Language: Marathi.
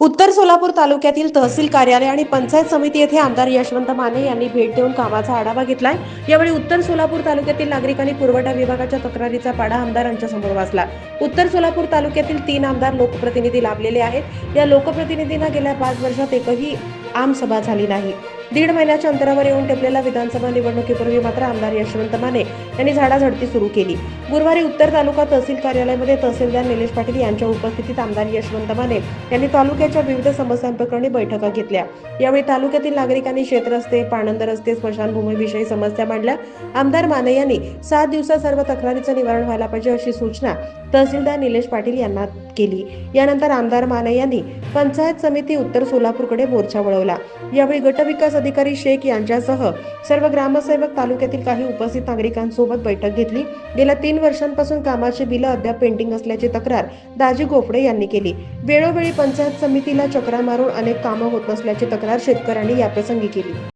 उत्तर सोलापूर तालुक्यातील तहसील कार्यालय आणि पंचायत समिती येथे आमदार यशवंत माने यांनी भेट देऊन कामाचा आढावा घेतलाय. यावेळी उत्तर सोलापूर तालुक्यातील नागरिकांनी पुरवठा विभागाच्या तक्रारीचा पाडा आमदारांच्या समोर वाचला. उत्तर सोलापूर तालुक्यातील तीन आमदार लोकप्रतिनिधी लाभलेले आहेत. या लोकप्रतिनिधींना गेल्या पाच वर्षात एकही आमसभा झाली नाही. दीड महिन्याच्या अंतरावर येऊन टेपलेल्या विधानसभा निवडणुकीपूर्वी मात्र आमदार यशवंत माने यांनी झाडाझडती सुरू केली. गुरुवारी उत्तर तालुका तहसील कार्यालयामध्ये तहसीलदार निलेश पाटील यांच्या उपस्थितीत आमदार यशवंत माने यांनी तालुक्याच्या विविध समस्यांप्रकरणी बैठका घेतल्या. यावेळी तालुक्यातील नागरिकांनी शेतरस्ते पाणंद रस्ते स्मशानभूमीविषयी समस्या मांडल्या. आमदार माने यांनी सात दिवसात सर्व तक्रारीचं निवारण व्हायला पाहिजे अशी सूचना तहसीलदार निलेश पाटील यांना केली. यानंतर आमदार माने यांनी पंचायत समिती उत्तर सोलापूरकडे मोर्चा वळवला. यावेळी गटविकास अधिकारी शेख यांच्यासह सर्व ग्रामसेवक तालुक्यातील काही उपस्थित नागरिकांसोबत बैठक घेतली. गेल्या तीन वर्षांपासून कामाची बिलं अद्याप पेंडिंग असल्याची तक्रार दाजी गोफडे यांनी केली. वेळोवेळी पंचायत समितीला चक्रा मारून अनेक कामं होत नसल्याची तक्रार शेतकऱ्यांनी याप्रसंगी केली.